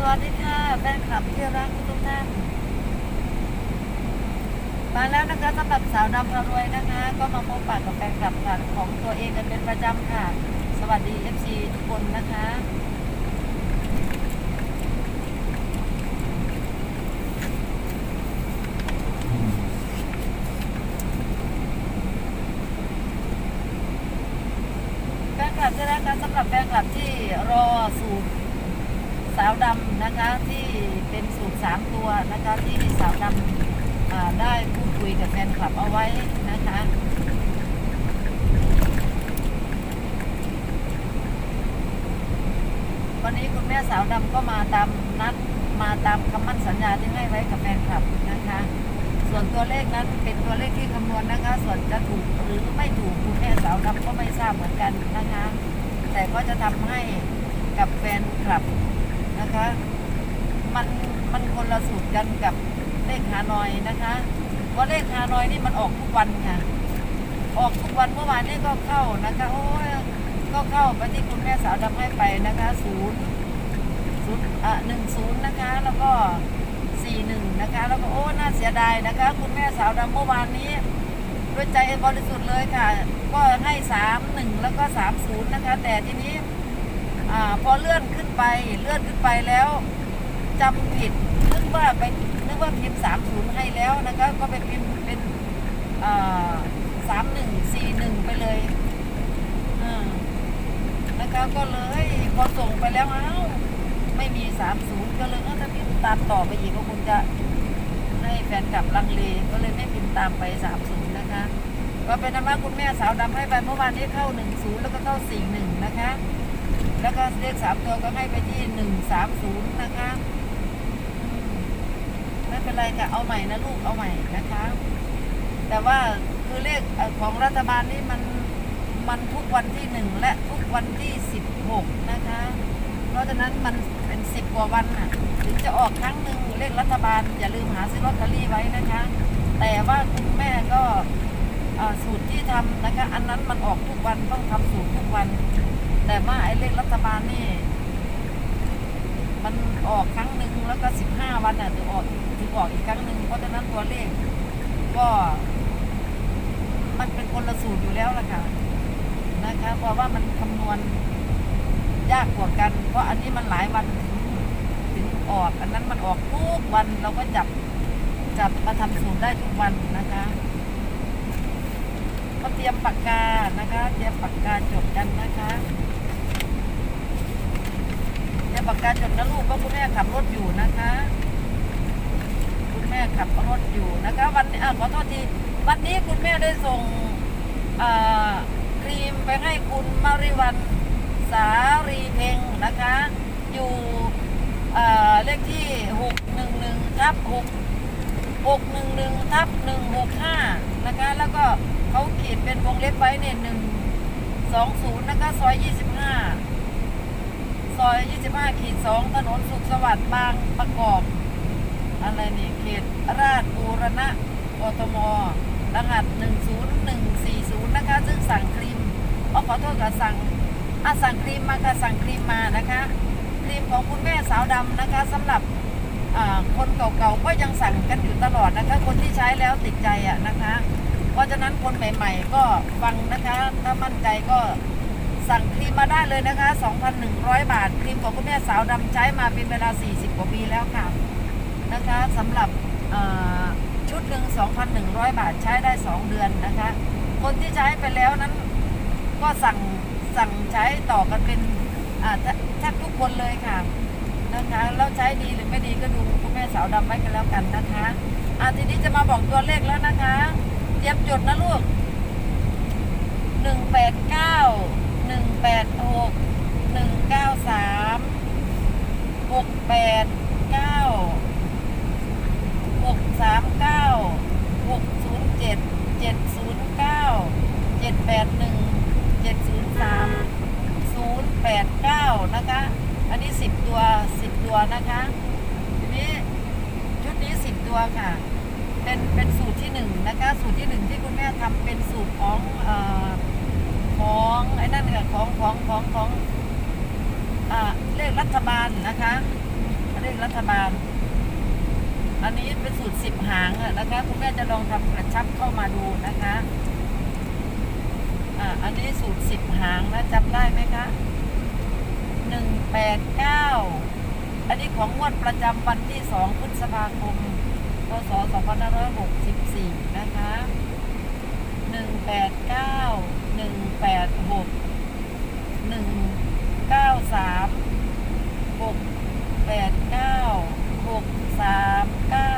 สวัสดีค่ะแฟนคลับที่รักทุกท่านมาแล้วนะคะสำหรับสาวดำพารวยนะคะ ก็มาพบปะกับแฟนคลับค่ะของตัวเองกันเป็นประจำค่ะ สวัสดี FC ทุกคนนะคะแฟนคลับที่รักค่ะสำหรับแฟนคลับที่รอสูตร สาวดำนะคะที่เป็นสูตรสามตัวนะคะที่สาวดำได้พูดคุยกับแฟนคลับเอาไว้นะคะวันนี้คุณแม่สาวดำก็มาตามนัดมาตามคำมั่นสัญญาที่ให้ไว้กับแฟนคลับนะคะ ส่วนตัวเลขนั้นเป็นตัวเลขที่คำนวณนะคะ ส่วนจะถูกหรือไม่ถูกคุณแม่สาวดำก็ไม่ทราบเหมือนกันนะคะ แต่ก็จะทำให้กับแฟนคลับ นะคะ มันมันคนละสูตรกันกับเลขฮานอยนะคะเพราะเลขฮานอยนี่มันออกทุกวันค่ะ ออกทุกวันเมื่อวานนี้ก็เข้านะคะโอ้ยก็เข้าไปที่คุณแม่สาวทำให้ไปนะคะศูนย์ศูนย์อะหนึ่งศูนย์นะคะ แล้วก็สี่หนึ่งนะคะ แล้วก็โอ้น่าเสียดายนะคะ คุณแม่สาวดำเมื่อวานนี้ด้วยใจบริสุทธิ์เลยค่ะ ก็ให้สามหนึ่งแล้วก็สามศูนย์นะคะ แต่ทีนี้ อ่าพอเลื่อนขึ้นไปเลื่อนขึ้นไปแล้วจำผิดนึกว่าไปนึกว่าพิมพ์สามศูนย์ให้แล้วนะคะก็ไปพิมพ์เป็นสามหนึ่งสี่หนึ่งไปเลยนะคะก็เลยพอส่งไปแล้วอ้าไม่มีสามศูนย์ก็เลยถ้าพิมพ์ตามต่อไปอีกก็คงจะให้แฟนกลับลังเลก็เลยไม่พิมพ์ตามไปสามศูนย์นะคะ ก็เป็นธรรมะคุณแม่สาวดำให้ไปเมื่อวานนี้เข้าหนึ่งศูนย์แล้วก็เข้าสี่หนึ่งนะคะ แล้วก็เลขสามตัวก็ให้ไปที่หนึ่งสามศูนย์นะคะไม่เป็นไรค่ะเอาใหม่นะลูกเอาใหม่นะคะ แต่ว่าคือเลขของรัฐบาลนี่มันมันทุกวันที่หนึ่งและทุกวันที่สิบหกนะคะ เพราะฉะนั้นมันเป็นสิบกว่าวันน่ะถึงจะออกครั้งหนึ่งเลขรัฐบาลอย่าลืมหาซื้อลอตเตอรี่ไว้นะคะ แต่ว่าคุณแม่ก็ เอ่อสูตรที่ทำนะคะ อันนั้นมันออกทุกวันต้องทำสูตรทุกวัน แต่ว่าไอ้เลขรัฐบาลนี่ มันออกครั้งหนึ่งแล้วก็สิบห้าวันน่ะถึงออกถึงออกอีกครั้งหนึ่งเพราะฉะนั้นตัวเลข ก็ มันเป็นคนละสูตรอยู่แล้วล่ะค่ะนะคะเพราะว่ามันคำนวณยากกว่ากัน เพราะอันนี้มันหลายวันถึงถึงออก อันนั้นมันออกทุกวันเราก็จับจับมาทำสูตรได้ทุกวันนะคะ ก็เตรียมปากกานะคะเตรียมปากกาจดกันนะคะเตรียมปากกาจดนะลูกเพราะคุณแม่ขับรถอยู่นะคะ คุณแม่ขับรถอยู่นะคะ วันนี้ขอโทษทีวันนี้คุณแม่ได้ส่งครีมไปให้คุณมาริวันสารีเพ็งนะคะ อยู่เลขที่หกหนึ่งหนึ่งทับหกหกหนึ่งหนึ่งทับหนึ่งหกห้านะคะ แล้วก็ เขาขีดเป็นวงเล็บไว้เนี่ยหนึ่งสองศูนย์นะคะซอยยี่สิบห้าซอยยี่สิบห้าขีดสองถนนสุขสวัสดิ์บางประกอบ อะไรเนี่ยเขตราชบูรณะกทมรหัสหนึ่งศูนย์หนึ่งสี่ศูนย์นะคะ ซึ่งสั่งครีมอ๋อขอโทษค่ะสั่งอะสั่งครีมมาค่ะสั่งครีมมานะคะครีมของคุณแม่สาวดำนะคะสำหรับอ่าคนเก่าๆก็ยังสั่งกันอยู่ตลอดนะคะ คนที่ใช้แล้วติดใจอะนะคะ ราะฉะนั้นคนใหม่ๆ ก็ฟังนะคะถ้ามั่นใจก็สั่งครีมมาได้เลยนะคะ 2,100 บาท ครีมของคุณแม่สาวดำใช้มาเป็นเวลา 40 กว่าปีแล้วค่ะ นะคะสำหรับอ่าชุดหนึ่ง2,100 บาทใช้ได้ 2 เดือนนะคะ คนที่ใช้ไปแล้วนั้นก็สั่งสั่งใช้ต่อกันเป็นแทบทุกคนเลยค่ะนะคะแล้วใช้ดีหรือไม่ดีก็ดูคุณแม่สาวดำไว้กันแล้วกันนะคะอะทีนี้จะมาบอกตัวเลขแล้วนะคะ เตรียมจดนะลูกหนึ่งแปดเก้าหนึ่งแปดหกหนึ่งเก้าสามหกแปดเก้าหกสามเก้าหกศูนย์เจ็ดเจ็ดศูนย์เก้าเจ็ดแปดหนึ่งเจ็ดศูนย์สามศูนย์แปดเก้านะคะ อันนี้สิบตัวสิบตัวนะคะ ทีนี้ชุดนี้สิบตัวค่ะ เป็นเป็นสูตรที่หนึ่งนะคะสูตรที่หนึ่งที่คุณแม่ทำเป็นสูตรของอของไอ้นั่นค่ะของของของของอ่าเลขรัฐบาลนะคะเลขรัฐบาล อันนี้เป็นสูตรสิบหางนะคะคุณแม่จะลองทำกระชับเข้ามาดูนะคะอ่าอันนี้สูตรสิบหางนะจำได้ไหมคะหนึ่งแปดเก้าอันนี้ของงวดประจำวันที่สองพฤษภาคม พศสองพันะคะหนึ่งแปดเก้าหนึ่งแปดหกหนึ่งเก้าสามหกแปดเก้าหกสามเก้า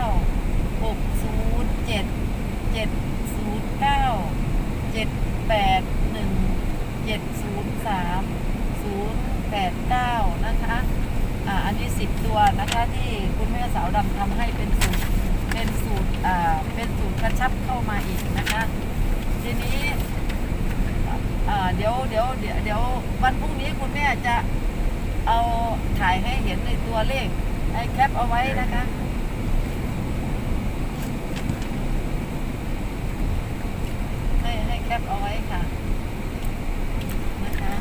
หกศูนย์เจ็ดเจ็ดศูนย์เก้าเจ็ดแปดหนึ่งเจ็ดศูนย์สามศูนย์แปดเก้านะคะ อ่า อันนี้สิบตัวนะคะที่คุณแม่สาวดำทำให้เป็นสูตรเป็น สูตรเป็นสูตรกระชับเข้ามาอีกนะคะ ทีนี้เดี๋ยวเดี๋ยวเดี๋ยวเดี๋ยววันพรุ่งนี้คุณแม่จะเอาถ่ายให้เห็นในตัวเลขให้แคปเอาไว้นะคะให้ให้แคปเอาไว้ค่ะนะคะ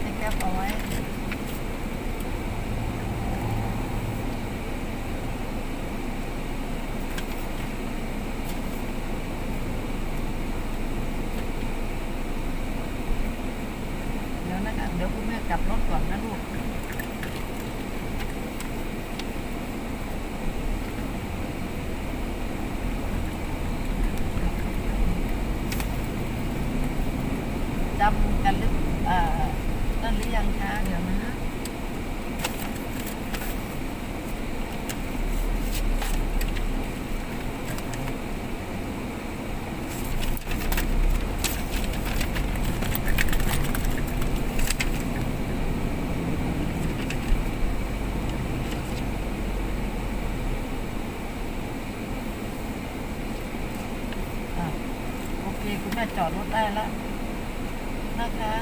ให้แคปเอาไว้ เดี๋ยวนะคะเดี๋ยวคุณแม่ กลับรถก่อนนะลูกจำกันหรือเอ่อนั่นหรือยังคะเดี๋ยวนะอะโอเคคุณแม่จอดรถได้แล้วนะคะ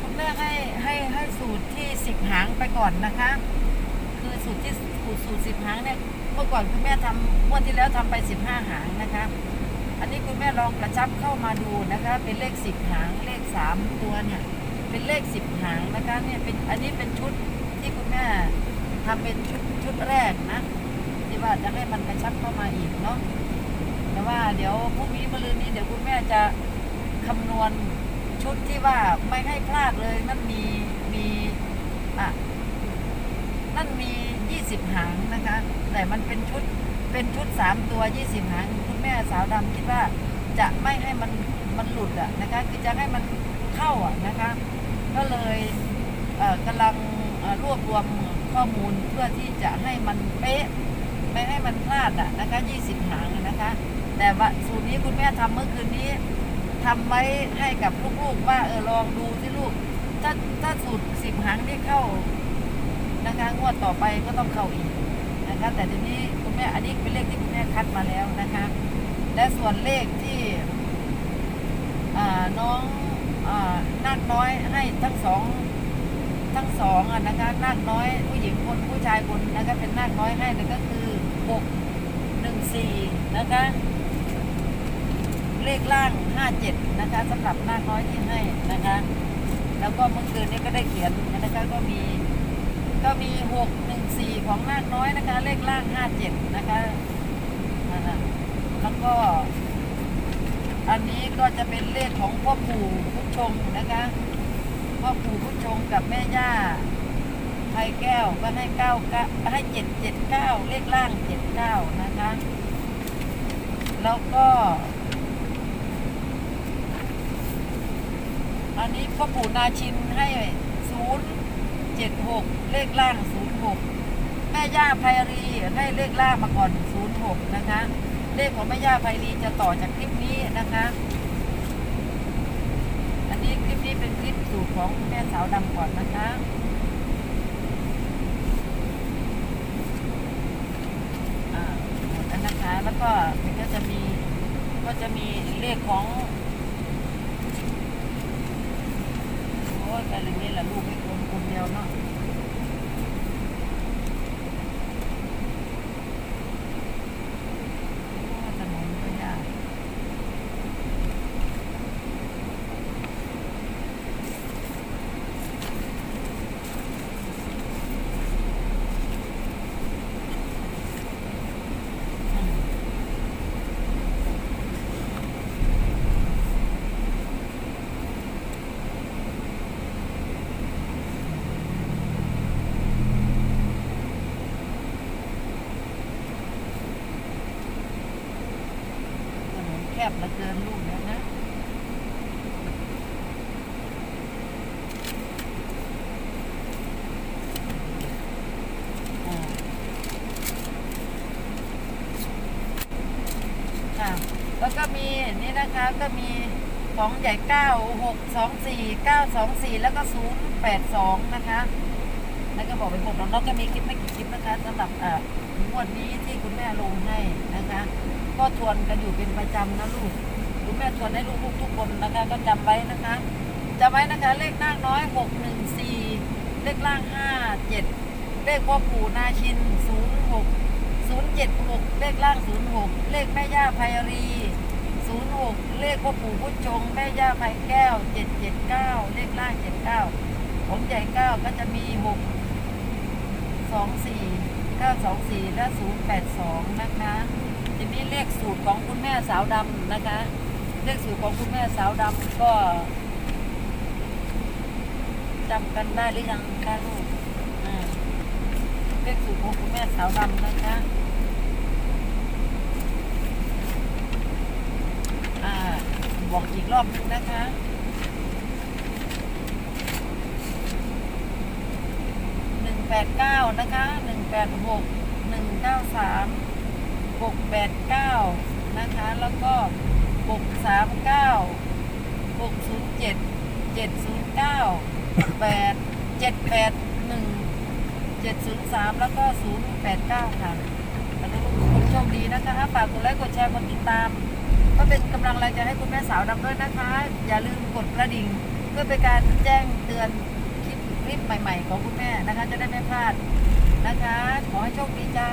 คุณแม่ให้ให้ให้สูตรที่สิบหางไปก่อนนะคะ คือสูตรที่สูตรสูตรสิบหางเนี่ย เมื่อก่อนคุณแม่ทำงวดที่แล้วทำไปสิบห้าหางนะคะ อันนี้คุณแม่ลองกระชับเข้ามาดูนะคะ เป็นเลขสิบหางเลขสามตัวเนี่ย เป็นเลขสิบหางนะคะเนี่ยเป็นอันนี้เป็นชุดที่คุณแม่ทำเป็นชุดชุดแรกนะที่ว่าจะให้มันกระชับเข้ามาอีกเนาะแต่ว่าเดี๋ยวพรุ่งนี้มะรืนนี้เดี๋ยวคุณแม่จะคำนวณชุดที่ว่าไม่ให้พลาดเลยนั่นมีมีอะ นั่นมี 20 หางนะคะ แต่มันเป็นชุดเป็นชุด 3 ตัว 20 หาง คุณแม่สาวดำคิดว่าจะไม่ให้มันมันหลุดอะนะคะคือจะให้มันเข้าอะนะคะ ก็เลยเอ่อกำลังรวบรวมข้อมูลเพื่อที่จะให้มันเป๊ะไม่ให้มันพลาดอะนะคะ 20 หางนะคะ แต่ว่าสูตรนี้คุณแม่ทำเมื่อคืนนี้ทำไว้ให้กับลูกๆว่าเออลองดูสิลูกถ้าถ้าสูตร10หางที่เข้า นะคะงวดต่อไปก็ต้องเข้าอีกนะคะแต่ทีนี้คุณแม่อันนี้เป็นเลขที่คุณแม่คัดมาแล้วนะคะและส่วนเลขที่น้องอนาคน้อยให้ทั้งสองทั้งสองอะนะคะนาคน้อยผู้หญิงคนผู้ชายคนนะคะเป็นนาคน้อยให้เนี่ยก็คือหกหนึ่งสี่นะคะเลขล่างห้าเจ็ดนะคะสำหรับนาคน้อยที่ให้นะคะแล้วก็เมื่อคืนนี้ก็ได้เขียนนะคะก็มี ก็มีหกหนึ่งสี่ของนาคน้อยนะคะ เลขล่างห้าเจ็ดนะคะนะแล้วก็ อันนี้ก็จะเป็นเลขของพ่อปู่พุทธชงนะคะพ่อปู่พุทธชงกับแม่ย่าไทยแก้วก็ให้เก้าให้เจ็ดเจ็ดเก้าเลขล่างเจ็ดเก้านะคะ แล้วก็ อันนี้พ่อปู่นาชินให้ศูนย์ เจ็ดหกเลขล่างศูนย์หกแม่ย่าไพรีให้เลขล่างมาก่อนศูนย์หกนะคะ เลขของแม่ย่าไพรีจะต่อจากคลิปนี้นะคะ อันนี้คลิปนี้เป็นคลิปสูตรของแม่สาวดำก่อนนะคะอ่าหมดแล้วนะคะแล้วก็มันก็จะมีก็จะมีเลขของโอ้ยแต่เรื่องนี้แหละลูกไม่ คน ลูกแล้วนะแล้วก็มีนี่นะคะก็มีสองใหญ่เก้าหกสองสี่เก้าสองสี่แล้วก็ศูนย์แปดสองนะคะ แล้วก็บอกไปหมดน้องๆก็มีคลิปไม่กี่คลิปนะคะสำหรับอ่างวดนี้ที่คุณแม่ลงให้นะคะ ก็ทวนกันอยู่เป็นประจำนะลูก แม่ทวนให้ลูกๆทุกคนนะคะ ก็จำไว้นะคะจำไว้นะคะ เลขนาน้อยหกหนึ่งสี่เลขล่างห้าเจ็ดเลขพ่อปู่นาชินศูนย์หกศูนย์เจ็ดหกเลขล่างศูนย์หกเลขแม่ย่าภัยรีศูนย์หกเลขพ่อปู่พุชง แม่ย่าภัยแก้วเจ็ดเจ็ดเก้าเลขล่างเจ็ดเก้าของใหญ่เก้าก็จะมีหกสองสี่เก้าสองสี่และศูนย์แปดสองนะคะทีนี้เลขสูตรของคุณแม่สาวดำนะคะ เลขสูตรของคุณแม่สาวดำก็จำกันได้หรือยังคะลูกเลขสูตรของคุณแม่สาวดำนะคะอ่าบอกอีกรอบนึงนะคะหนึ่งแปดเก้านะคะหนึ่งแปดหกหนึ่งเก้าสามหกแปดเก้านะคะ แล้วก็ หกสามเก้าหกศูนย์เจ็ดเจ็ดศูนย์เก้าแปดเจ็ดแปดหนึ่งเจ็ดศูนย์สามแล้วก็ศูนย์แปดเก้าค่ะขอให้ทุกคนโชคดีนะคะฝากกดไลค์กดแชร์กดติดตาม ก็เป็นกำลังแรงใจให้คุณแม่สาวดำด้วยนะคะ อย่าลืมกดกระดิ่ง เพื่อเป็นการแจ้งเตือนคลิปคลิปใหม่ ๆ ของคุณแม่นะคะ จะได้ไม่พลาดนะคะ ขอให้โชคดีจ้า